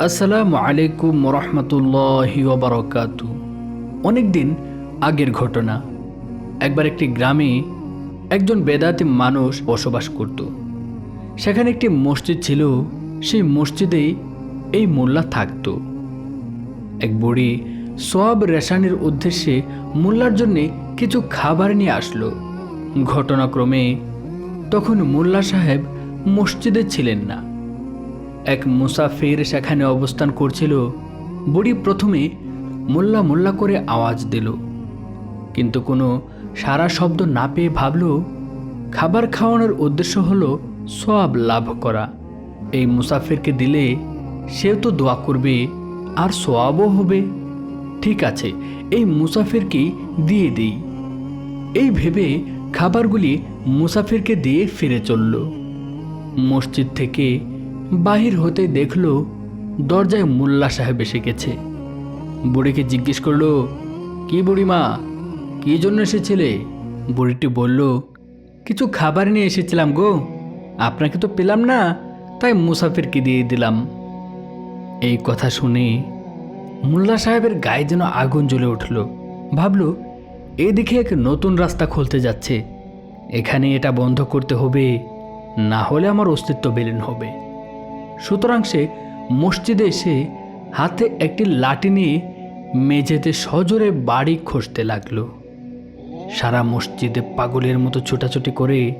আসসালামু আলাইকুম রহমতুল্লাহি ওবরকাতু। অনেক দিন আগের ঘটনা। একবার একটি গ্রামে একজন বেদাতি মানুষ বসবাস করত। সেখানে একটি মসজিদ ছিল, সেই মসজিদেই এই মোল্লা থাকত। এক বুড়ি সব রেশানির উদ্দেশ্যে মোল্লার জন্যে কিছু খাবার নিয়ে আসলো। ঘটনাক্রমে তখন মোল্লা সাহেব মসজিদে ছিলেন না। এক মুসাফির সেখানে অবস্থান করছিল। বুড়ি প্রথমে মোল্লা মোল্লা করে আওয়াজ দিল। কিন্তু কোনো সারা শব্দ না পেয়ে ভাবল, খাবার খাওয়ানোর উদ্দেশ্য হলো সব লাভ করা। এই মুসাফিরকে দিলে সেও তো দোয়া করবে, আর সোয়াবও হবে। ঠিক আছে, এই মুসাফিরকেই দিয়ে দিই। এই ভেবে খাবারগুলি মুসাফিরকে দিয়ে ফিরে চলল। মসজিদ থেকে বাহির হতে দেখল দরজায় মোল্লা সাহেব এসে গেছে। বুড়িকে জিজ্ঞেস করল, কি বুড়িমা, কী জন্য এসেছিলে? বুড়িটি বলল, কিছু খাবার নিয়ে এসেছিলাম গো, আপনাকে তো পেলাম না, তাই মুসাফিরকে দিয়ে দিলাম। এই কথা শুনে মোল্লা সাহেবের গায়ে যেন আগুন জ্বলে উঠল। ভাবল, এদিকে এক নতুন রাস্তা খুলতে যাচ্ছে। এখানে এটা বন্ধ করতে হবে, না হলে আমার অস্তিত্ব বিলীন হবে। সুতরাং সে মসজিদে এসে হাতে একটি লাঠি নিয়ে মেঝেতে সজোরে বাড়ি খসতে লাগল। সারা মসজিদে পাগলের মতো ছোটাছুটি করে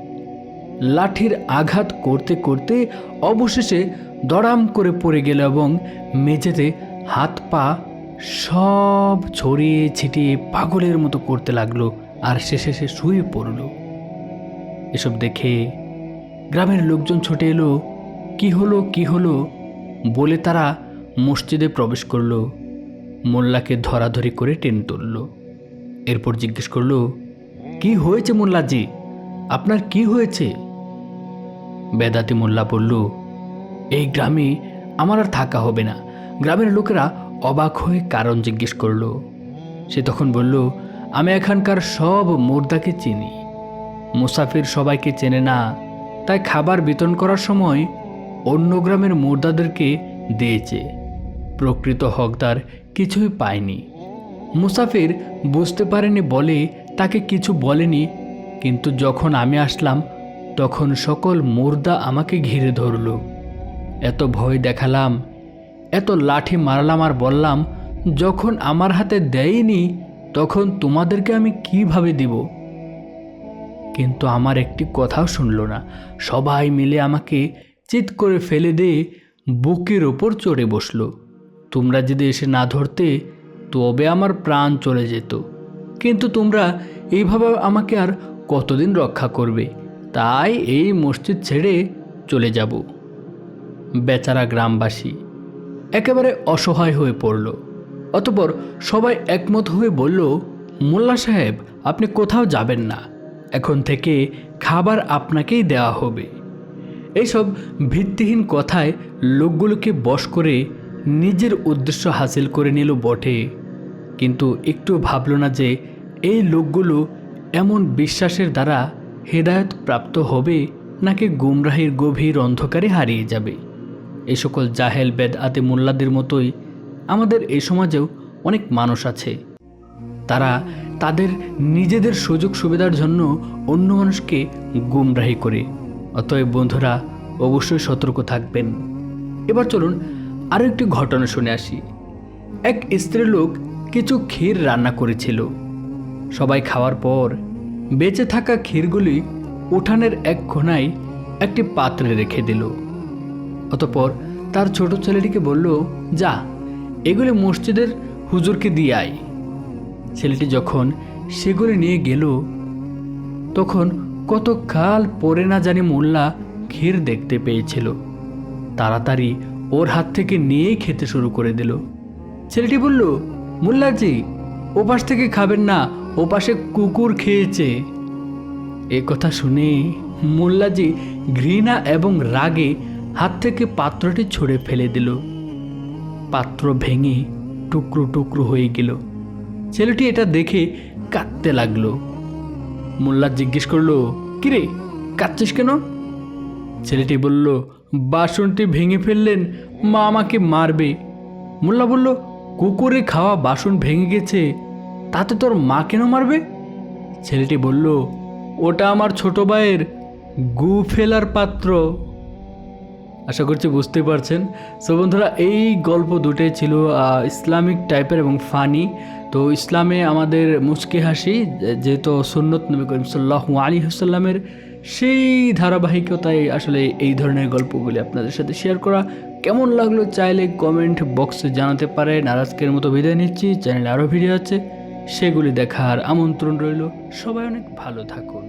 লাঠির আঘাত করতে করতে অবশেষে দড়াম করে পড়ে গেল এবং মেঝেতে হাত পা সব ছড়িয়ে ছিটিয়ে পাগলের মতো করতে লাগল আর শেষে সে শুয়ে পড়ল। এসব দেখে গ্রামের লোকজন ছুটে এলো কি হলো কি হলো বলে তারা মসজিদে প্রবেশ করল। মোল্লাকে ধরাধরি করে টেনে তুলল। এরপর জিজ্ঞেস করল, কি হয়েছে মোল্লাজি? আপনার কি হয়েছে? বেদাতি মোল্লা বলল, এই গ্রামে আমার আর থাকা হবে না। গ্রামের লোকেরা অবাক হয়ে কারণ জিজ্ঞেস করল। সে তখন বলল, আমি এখানকার সব মোর্দাকে চিনি। মুসাফির সবাইকে চেনে না। তাই খাবার বিতরণ করার সময় অন্য গ্রামের মুর্দাদেরকে দিয়েছে। প্রকৃত হকদার কিছুই পায়নি। মুসাফির বুঝতে পারেনি বলে তাকে কিছু বলেনি, কিন্তু যখন আমি আসলাম, তখন সকল মুর্দা আমাকে ঘিরে ধরল। এত ভয় দেখালাম, এত লাঠি মারলাম আর বললাম, যখন আমার হাতে দেয়নি, তখন তোমাদেরকে আমি কীভাবে দিব? কিন্তু আমার একটি কথাও শুনলো না। সবাই মিলে আমাকে চিৎ করে ফেলে দিয়ে বুকের ওপর চড়ে বসল। তোমরা যদি এসে না ধরতে, তবে আমার প্রাণ চলে যেত। কিন্তু তোমরা এইভাবে আমাকে আর কতদিন রক্ষা করবে? তাই এই মসজিদ ছেড়ে চলে যাব। বেচারা গ্রামবাসী একেবারে অসহায় হয়ে পড়ল। অতপর সবাই একমত হয়ে বলল, মোল্লা সাহেব, আপনি কোথাও যাবেন না। এখন থেকে খাবার আপনাকেই দেওয়া হবে। এইসব ভিত্তিহীন কথায় লোকগুলোকে বশ করে নিজের উদ্দেশ্য হাসিল করে নিল বটে। কিন্তু একটু ভাবল না যে এই লোকগুলো এমন বিশ্বাসের দ্বারা হেদায়ত প্রাপ্ত হবে নাকি গুমরাহির গভীর অন্ধকারে হারিয়ে যাবে। এই সকল জাহেল বেদ আতে মোল্লাদের মতোই আমাদের এই সমাজেও অনেক মানুষ আছে। তারা তাদের নিজেদের সুযোগ সুবিধার জন্য অন্য মানুষকে গুমরাহি করে। অতএব বন্ধুরা, অবশ্যই সতর্ক থাকবেন। এবার চলুন আরও একটি ঘটনা শুনে আসি। এক স্ত্রী লোক কিছু ক্ষীর রান্না করেছিল। সবাই খাওয়ার পর বেঁচে থাকা ক্ষীরগুলি উঠানের এক কোনায় একটি পাত্রে রেখে দিল। অতপর তার ছোট ছেলেটিকে বলল, যা, এগুলি মসজিদের হুজুরকে দিয়ে আয়। ছেলেটি যখন সেগুলি নিয়ে গেল, তখন কত কাল পরে না জানি মোল্লা ক্ষীর দেখতে পেয়েছিল। তাড়াতাড়ি ওর হাত থেকে নিয়েই খেতে শুরু করে দিল। ছেলেটি বলল মোল্লাজি ও পাশ থেকে খাবেন না ও পাশে কুকুর খেয়েছে। এ কথা শুনে মোল্লাজি ঘৃণা এবং রাগে হাত থেকে পাত্রটি ছড়ে ফেলে দিল। পাত্র ভেঙে টুকরো টুকরো হয়ে গেল। ছেলেটি এটা দেখে কাঁদতে লাগল। মোল্লা জিজ্ঞেস করল, কিরে, কাঁদছিস কেন? ছেলেটি বলল, বাসনটি ভেঙে ফেললেন, মা আমাকে মারবে। মোল্লা বলল, কুকুরে খাওয়া বাসন ভেঙে গেছে, তাতে তোর মা কেন মারবে? ছেলেটি বলল, ওটা আমার ছোট ভাইয়ের গু ফেলার পাত্র। আশা করছি বুঝতে পারছেন। সো বন্ধুরা, এই গল্প দুটোই ছিল ইসলামিক টাইপের এবং ফানি তো ইসলামে আমাদের মুচকি হাসি, যেহেতু সুন্নত নবী করিম সাল্লাহ আলী হুসাল্লামের সেই ধারাবাহিকতায় আসলে এই ধরনের গল্পগুলি আপনাদের সাথে শেয়ার করা। কেমন লাগল চাইলে কমেন্ট বক্সে জানাতে পারেন। আর আজকের মতো বিদায় নিচ্ছি। চ্যানেলে আরও ভিডিও আছে, সেগুলি দেখার আমন্ত্রণ রইল। সবাই অনেক ভালো থাকুন।